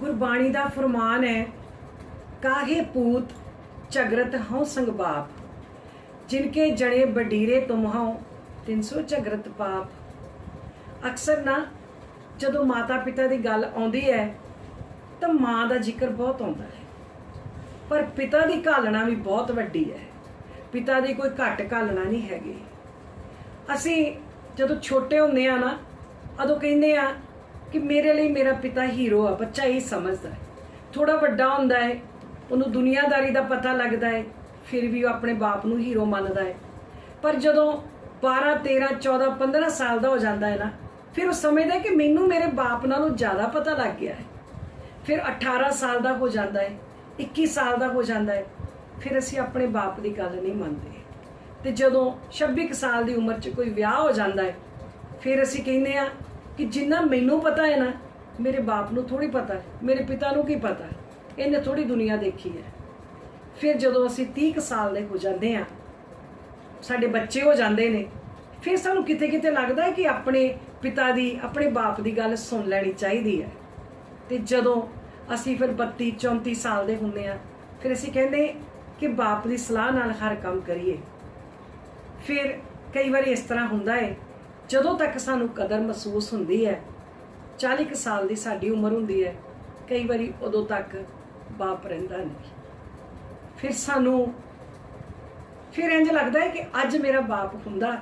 ਗੁਰਬਾਣੀ ਦਾ ਫਰਮਾਨ ਹੈ, ਕਾਹੇ ਪੂਤ ਝਗਰਤ ਹਉ ਸੰਗ ਬਾਪ, ਜਿਨਕੇ ਜਣੇ ਬਡੀਰੇ ਤੁਮ ਹਉ 300 ਝਗਰਤ ਪਾਪ। ਅਕਸਰ ਨਾ ਜਦੋਂ ਮਾਤਾ ਪਿਤਾ ਦੀ ਗੱਲ ਆਉਂਦੀ ਹੈ, ਤਾਂ ਮਾਂ ਦਾ ਜ਼ਿਕਰ ਬਹੁਤ ਆਉਂਦਾ ਹੈ। ਪਰ ਪਿਤਾ ਦੀ ਘਾਲਣਾ ਵੀ ਬਹੁਤ ਵੱਡੀ ਹੈ। ਪਿਤਾ ਦੀ ਕੋਈ ਘੱਟ ਘਾਲਣਾ ਨਹੀਂ ਹੈਗੀ। ਅਸੀਂ ਜਦੋਂ ਛੋਟੇ ਹੁੰਦੇ ਆ ਨਾ, ਉਦੋਂ ਕਹਿੰਦੇ ਆ ਕਿ ਮੇਰੇ ਲਈ ਮੇਰਾ ਪਿਤਾ ਹੀਰੋ ਆ, ਬੱਚਾ ਇਹ ਸਮਝਦਾ ਹੈ। ਥੋੜਾ ਵੱਡਾ ਹੁੰਦਾ ਹੈ, ਉਹਨੂੰ ਦੁਨੀਆਦਾਰੀ ਦਾ ਪਤਾ ਲੱਗਦਾ ਹੈ, ਫਿਰ ਵੀ ਉਹ ਆਪਣੇ ਬਾਪ ਨੂੰ ਹੀਰੋ ਮੰਨਦਾ ਹੈ। ਪਰ ਜਦੋਂ 12 13 14 15 ਸਾਲ ਦਾ ਹੋ ਜਾਂਦਾ ਹੈ ਨਾ, ਫਿਰ ਉਹ ਸਮਝਦਾ ਕਿ ਮੈਨੂੰ ਮੇਰੇ ਬਾਪ ਨਾਲੋਂ ਜ਼ਿਆਦਾ ਪਤਾ ਲੱਗ ਗਿਆ ਹੈ। ਫਿਰ 18 ਸਾਲ ਦਾ ਹੋ ਜਾਂਦਾ ਹੈ 21 ਸਾਲ ਦਾ ਹੋ ਜਾਂਦਾ ਹੈ, ਫਿਰ ਅਸੀਂ ਆਪਣੇ ਬਾਪ ਦੀ ਗੱਲ ਨਹੀਂ ਮੰਨਦੇ। ਤੇ ਜਦੋਂ 26 ਕੁ ਸਾਲ ਦੀ ਉਮਰ 'ਚ ਕੋਈ ਵਿਆਹ ਹੋ ਜਾਂਦਾ ਹੈ, ਫਿਰ ਅਸੀਂ ਕਹਿੰਦੇ ਆ ਕਿ ਜਿੰਨਾ ਮੈਨੂੰ ਪਤਾ ਹੈ ਨਾ, ਮੇਰੇ ਬਾਪ ਨੂੰ ਥੋੜੀ ਪਤਾ ਹੈ, ਮੇਰੇ ਪਿਤਾ ਨੂੰ ਕੀ ਪਤਾ ਇਹਨੇ ਥੋੜੀ ਦੁਨੀਆ ਦੇਖੀ ਹੈ। ਫਿਰ ਜਦੋਂ ਅਸੀਂ 30 ਕੁ ਸਾਲ ਦੇ ਹੋ ਜਾਂਦੇ ਆ ਸਾਡੇ ਬੱਚੇ ਹੋ ਜਾਂਦੇ ਨੇ, ਫਿਰ ਸਾਨੂੰ ਕਿਤੇ ਕਿਤੇ ਲੱਗਦਾ ਹੈ ਕਿ ਆਪਣੇ ਪਿਤਾ ਦੀ, ਆਪਣੇ ਬਾਪ ਦੀ ਗੱਲ ਸੁਣ ਲੈਣੀ ਚਾਹੀਦੀ ਹੈ। ਤੇ ਜਦੋਂ ਅਸੀਂ ਫਿਰ 32 34 ਸਾਲ ਦੇ ਹੁੰਦੇ ਆ ਫਿਰ ਅਸੀਂ ਕਹਿੰਦੇ ਕਿ ਬਾਪ ਦੀ ਸਲਾਹ ਨਾਲ ਹਰ ਕੰਮ ਕਰੀਏ। ਫਿਰ ਕਈ ਵਾਰੀ ਇਸ ਤਰ੍ਹਾਂ ਹੁੰਦਾ ਹੈ ਜਦੋਂ ਤੱਕ ਸਾਨੂੰ ਕਦਰ ਮਹਿਸੂਸ ਹੁੰਦੀ ਹੈ 40 ਕੁ ਸਾਲ ਦੀ ਸਾਡੀ ਉਮਰ ਹੁੰਦੀ ਹੈ, ਕਈ ਵਾਰੀ ਉਦੋਂ ਤੱਕ ਬਾਪ ਰਹਿੰਦਾ ਨਹੀਂ। ਫਿਰ ਸਾਨੂੰ, ਫਿਰ ਇੰਜ ਲੱਗਦਾ ਹੈ ਕਿ ਅੱਜ ਮੇਰਾ ਬਾਪ ਹੁੰਦਾ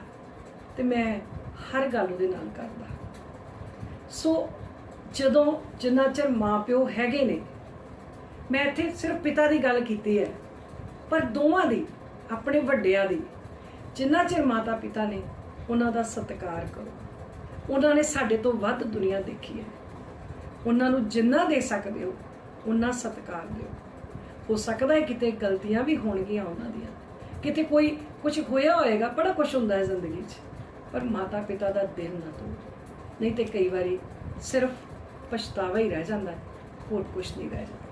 ਤੇ ਮੈਂ ਹਰ ਗੱਲ ਉਹਦੇ ਨਾਲ ਕਰਦਾ। ਸੋ ਜਦੋਂ ਜਿੰਨਾ ਚਿਰ ਮਾਪਿਓ ਹੈਗੇ ਨੇ, ਮੈਂ ਇੱਥੇ ਸਿਰਫ ਪਿਤਾ ਦੀ ਗੱਲ ਕੀਤੀ ਹੈ, ਪਰ ਦੋਵਾਂ ਦੀ, ਆਪਣੇ ਵੱਡਿਆਂ ਦੀ, ਜਿੰਨਾ ਚਿਰ ਮਾਤਾ ਪਿਤਾ ਨੇ ਉਹਨਾਂ ਦਾ ਸਤਿਕਾਰ ਕਰੋ। ਉਹਨਾਂ ਨੇ ਸਾਡੇ ਤੋਂ ਵੱਧ ਦੁਨੀਆ ਦੇਖੀ ਹੈ। ਉਹਨਾਂ ਨੂੰ ਜਿੰਨਾ ਦੇ ਸਕਦੇ ਹੋ ਉਹਨਾਂ ਸਤਿਕਾਰ ਦਿਓ। ਹੋ ਸਕਦਾ ਹੈ ਕਿਤੇ ਗਲਤੀਆਂ ਵੀ ਹੋਣਗੀਆਂ ਉਹਨਾਂ ਦੀਆਂ। ਕਿਤੇ ਕੋਈ ਕੁਝ ਹੋਇਆ ਹੋਏਗਾ, ਬੜਾ ਕੁਝ ਹੁੰਦਾ ਹੈ ਜ਼ਿੰਦਗੀ 'ਚ। ਪਰ ਮਾਤਾ ਪਿਤਾ ਦਾ ਦਿਲ ਨਾ ਤੋੜੋ। ਨਹੀਂ ਤੇ ਕਈ ਵਾਰੀ ਸਿਰਫ ਪਛਤਾਵਾ ਹੀ ਰਹਿ ਜਾਂਦਾ ਹੋਰ ਕੁਝ ਨਹੀਂ ਰਹਿ ਜਾਂਦਾ।